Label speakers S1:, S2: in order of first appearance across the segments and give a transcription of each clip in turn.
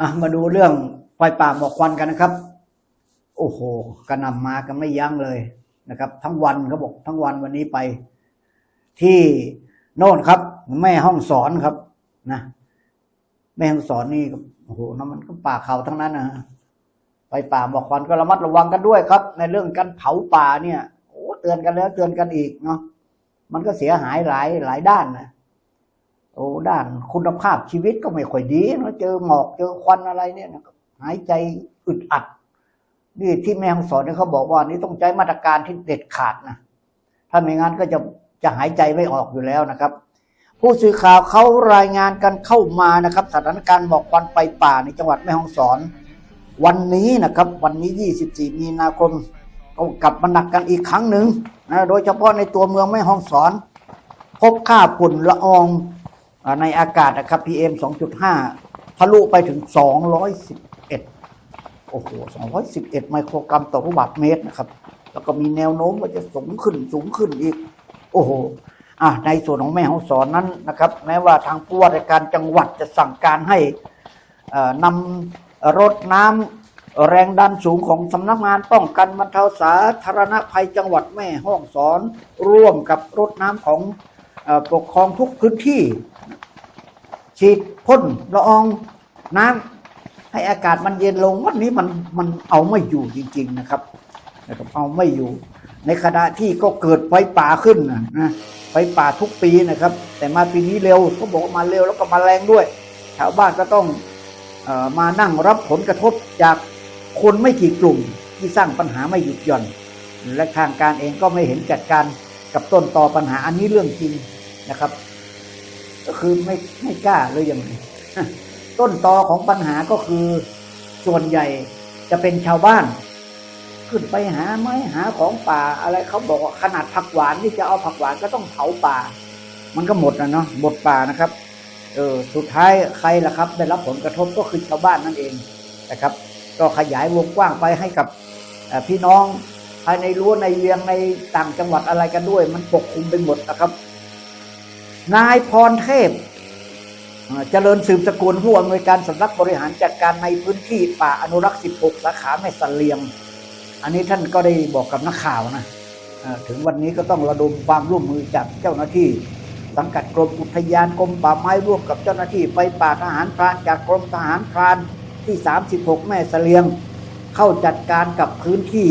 S1: อะมาดูเรื่องไฟป่าหมอกควันกันนะครับ โอ้โหกระนำมากันไม่ยั้งเลยนะครับ ทั้งวันเขาบอกทั้งวันวันนี้ไป ที่โน่นครับแม่ห้องสอนครับนะแม่ห้องสอนนี่โอ้โหน้ำมันก็ป่าเขาทั้งนั้นนะไฟป่าหมอกควันก็ระมัดระวังกันด้วยครับ ในเรื่องการเผาป่าเนี่ยโอ้เตือนกันแล้วเตือนกันอีกเนาะมันก็เสียหายหลายหลายด้านนะ โอ้ด้านคุณภาพชีวิตก็ไม่ค่อยดีนะเจอหมอกเจอควันอะไรเนี่ยนะหายใจอึดอัดนี่ที่แม่ฮองสอนเนี่ยเขาบอกว่านี่ต้องใช้มาตรการที่เด็ดขาดนะถ้าไม่งั้นก็จะจะหายใจไม่ออกอยู่แล้วนะครับ ผู้สื่อข่าวเขารายงานกันเข้ามานะครับ สถานการณ์หมอกควันไฟป่าในจังหวัดแม่ฮ่องสอน วันนี้นะครับ วันนี้ 24 มีนาคมก็กลับมาหนักกันอีกครั้งหนึ่งนะโดยเฉพาะในตัวเมืองแม่ฮ่องสอน พบค่าฝุ่นละออง ในอากาศนะครับ PM 2.5 ทะลุไปถึง 211 โอ้โห 211 ไมโครกรัมต่อลูกบาศก์เมตรนะครับ แล้วก็มีแนวโน้มว่าจะสูงขึ้นสูงขึ้นอีก โอ้โหอะในส่วนของแม่ฮ่องสอนนั้นนะครับ แม้ว่าทางผู้ว่าราชการจังหวัดจะสั่งการให้นำรถน้ำแรงดันสูงของสำนักงานป้องกันบรรเทาสาธารณภัยจังหวัดแม่ฮ่องสอน ร่วมกับรถน้ำของ ปกครองทุกพื้นที่ ฉีดพ่นละอองน้ำให้อากาศมันเย็นลงวันนี้มันมันเอาไม่อยู่จริง ๆนะครับนะครับ เอาไม่อยู่ ในขณะที่ก็เกิดไฟป่าขึ้นนะไฟป่าทุกปีนะครับ แต่มาปีนี้เร็วเขาบอกมาเร็วแล้วก็มาแรงด้วย ชาวบ้านก็ต้องออมานั่งรับผลกระทบจากคนไม่กี่กลุ่มที่สร้างปัญหาไม่หยุดหย่อน และทางการเองก็ไม่เห็นจัดการกับต้นตอปัญหาอันนี้เรื่องจริง นะครับ ก็คือไม่ไม่กล้าเลยยังไงต้นตอของปัญหาก็คือส่วนใหญ่จะเป็นชาวบ้าน ขึ้นไปหาไม้หาของป่าอะไรเขาบอกว่าขนาดผักหวานที่จะเอาผักหวานก็ต้องเผาป่า มันก็หมดนะเนาะหมดป่านะครับเออสุดท้ายใครล่ะครับ ได้รับผลกระทบก็คือชาวบ้านนั่นเองนะครับ ก็ขยายวงกว้างไปให้กับพี่น้องภายในรั้วในเวียงในต่างจังหวัดอะไรกันด้วย มันปกคลุมไปหมดนะครับ นายพรเทพเจริญสืบสกุลผู้อำนวยการสำนักบริหารจัดการในพื้นที่ป่าอนุรักษ์ 16 สาขาแม่สเลียงอันนี้ท่านก็ได้บอกกับนักข่าวนะถึงวันนี้ก็ต้องระดมความร่วมมือจากเจ้าหน้าที่ สังกัดกรมอุทยานกรมป่าไม้ร่วมกับเจ้าหน้าที่ไฟป่าทหารพรานจากกรมทหารพรานที่ 36 แม่สเลียง เข้าจัดการกับพื้นที่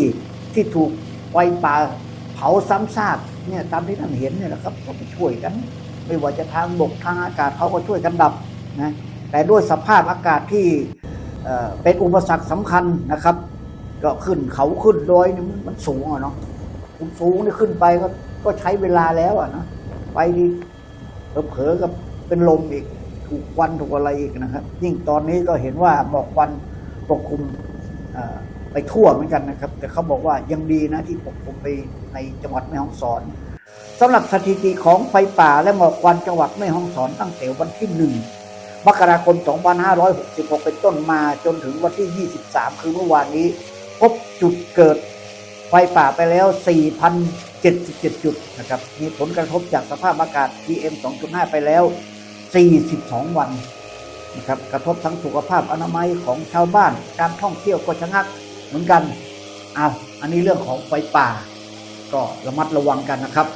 S1: ที่ถูกไฟป่าเผาซ้ำซากเนี่ยตามที่ท่านเห็นเนี่ยแหละครับก็ไปช่วยกัน ไม่ว่าจะทางบกทางอากาศเขาก็ช่วยกันดับนะแต่ด้วยสภาพอากาศที่เป็นอุปสรรคสำคัญนะครับ ก็ขึ้นเขาขึ้นดอยนี่มันสูงอะเนาะสูงนี่ขึ้นไปก็ก็ใช้เวลาแล้วอะนะไปดีเผลอๆกับเป็นลมอีกถูกควันถูกอะไรอีกนะครับ ยิ่งตอนนี้ก็เห็นว่าหมอกควันปกคลุมเอ่อไปทั่วเหมือนกันนะครับ แต่เขาบอกว่ายังดีนะที่ปกคลุมไปในจังหวัดแม่ฮ่องสอน สำหรับสถิติของไฟป่าและหมอกควันจังหวัดแม่ฮ่องสอนตั้งแต่วันที่หนึ่งมกราคม 2566 เป็นต้นมาจนถึงวันที่ 23 คือเมื่อวานนี้ พบจุดเกิดไฟป่าไปแล้ว 4,077 จุดนะครับ มีผลกระทบจากสภาพอากาศ PM 2.5 ไปแล้ว 42 วันนะครับ กระทบทั้งสุขภาพอนามัยของชาวบ้าน การท่องเที่ยวก็ชะงักเหมือนกัน เอาอันนี้เรื่องของไฟป่า ก็ระมัดระวังกันนะครับ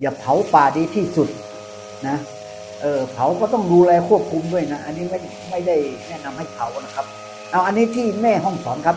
S1: อย่าเผาป่าดีที่สุดนะเออเผาก็ต้องดูแลควบคุมด้วยนะ อันนี้ไม่ไม่ได้แนะนำให้เผานะครับ เอาอันนี้ที่แม่ห้องสอนครับ